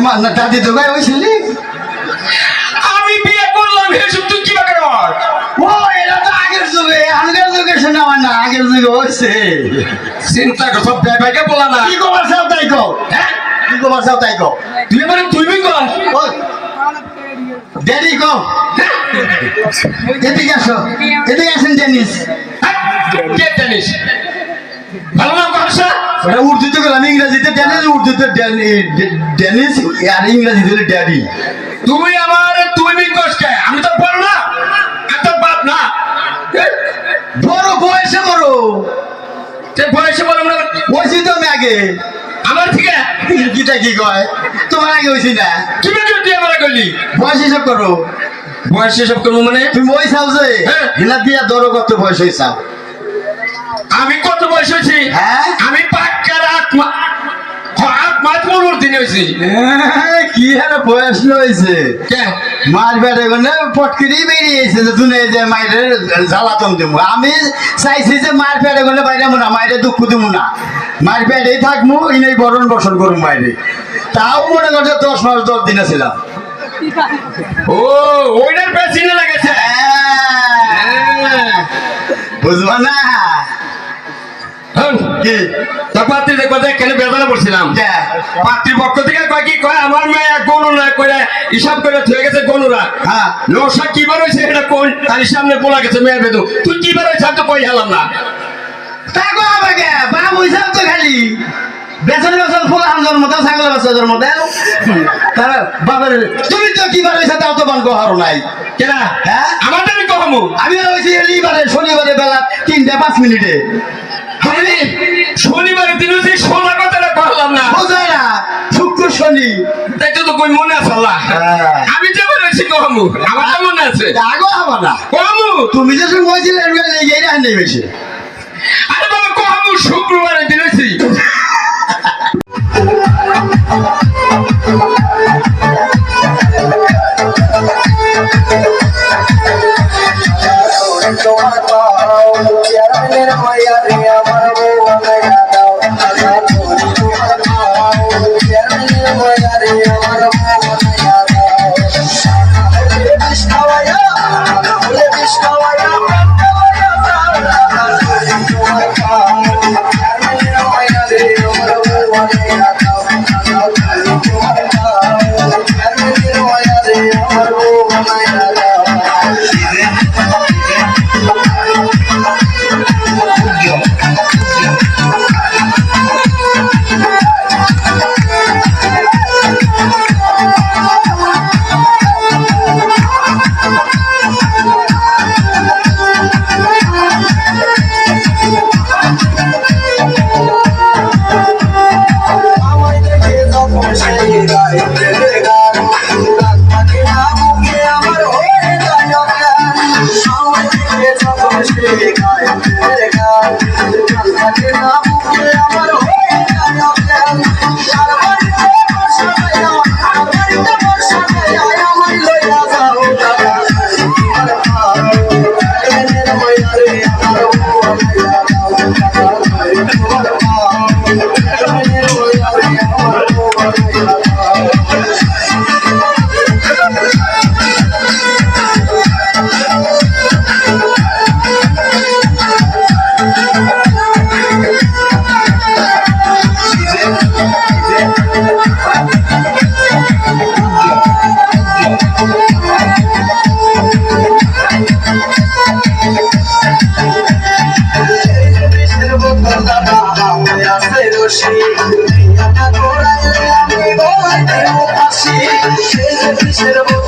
মা না দাদি তো গায়ে হয়েছিলি আমি বিয়ে করলাম এসব তুই কি বাকে কর? ও এটা তো আগের যুগে আগের যুগে শোনা আমার না আগের যুগে হয়েছে। চিন্তা কর সব ভাই বলা না। কি কবার চাও তাই কো হ্যাঁ? কি কবার চাও তাই কো তুই মানে তুই বি কর। ড্যাডি কো এদিকে আসো এদিকে আসেন ডেনিস হ্যাঁ? কে জানিস ভালো নাম কহসা ওটা উর্দুতে গেলাম ইংরেজিতে ডেনিস উর্দুতে ডেনি- আর ইংরেজিতে ড্যাডি তুই আমার বি আমি তো না এত বাপ না। বড় বয়সে বড়। বয়সে বড় না হয়েছি তো আমি আগে। আমার থেকে কিটা কি কয়? তোমার আগে হয়েছি না। তুমি কি তুই আমার করলি বয়স হিসাব করো। বয়স করব মানে? তুমি ওই চাও যে? হ্যাঁ। দিয়া ধরো কত বয়স হয়েছাও আমি কত বয়স হয়েছি? হ্যাঁ? আমি দিন হয়েছি। কি হারে বয়স হয়েছে? কে? মার বেড়ে গেলে পটকিরি বেরিয়েছে যে তুই যে মায়ের জ্বালাতন দিব। আমি চাইছি যে মার পেটে গেলে বাইরে না মায়ের দুঃখ দিব না। মার পেটেই থাকব ইনেই বরণ বসন করুম বাইরে। তাও মনে করছে দশ মাস দশ দিনে ছিলাম। ও ওইটার বেশি লাগেছে। হ্যাঁ, বুঝবা না? কি? তা পাত্রী কেন বেদনা পড়ছিলাম? কে? পাত্রীর পক্ষ থেকে কয় কি কয় আমার মেয়ে করে হিসাব করে থয়ে গেছে হ্যাঁ। কি বার হয়েছে এটা কোন? তার সামনে বলা গেছে মেয়ে বেদু। তুই কি বার হয়েছে আমি তো কই হেলাম না। আমাকে বাপ হইসাব তো খালি। বেসন বেসন ফুল আম জন্ম দাও ছাগল বাচ্চা জন্ম দাও। তার বাবার তুমি তো কি বার হইছা তাও তো বান হারো নাই। কেনা হ্যাঁ? আমার আমি হয়েছি শনিবারে বেলা তিনটা পাঁচ মিনিটে আমি শনিবারের দিন হচ্ছে সোনা কথাটা কহলাম না বোঝায় না শুক্র শনি তাই তো কই মনে আছে আল্লাহ? হ্যাঁ। আমি যে বলেছি কমু আমার তো মনে আছে। আগো হব না। কমু তুমি যে শুনে বলছিলে এই রাহ নেই বেশি। আরে বাবা কমু শুক্রবারের Oh. Should have